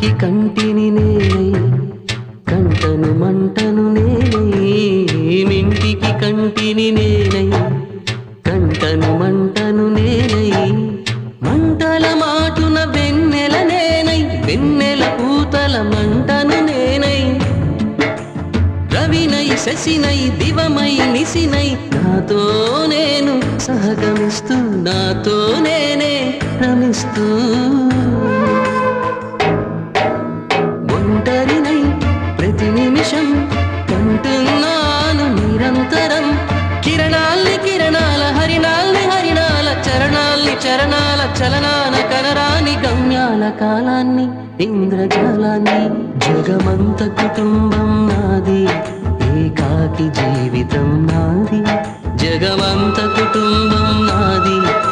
కంటికి కంటిని నేనై కంటను మంటను నేనై మింటికి కంటిని నేనై కంటను మంటను నేనై మంటల మాటున వెన్నెల నేనై వెన్నెల పూతల మంటను నేనై. రవినై శశినై దివమై నిసినై నాతో నేను సహగమిస్తూ నాతో నేనే రమిస్తూ చరణాల చలనాల కనరాని గమ్యాల కాలాన్ని ఇంద్రజాలాన్ని జగమంత కుటుంబం నాది ఏకాకి జీవితం నాది జగమంత కుటుంబం నాది నాది.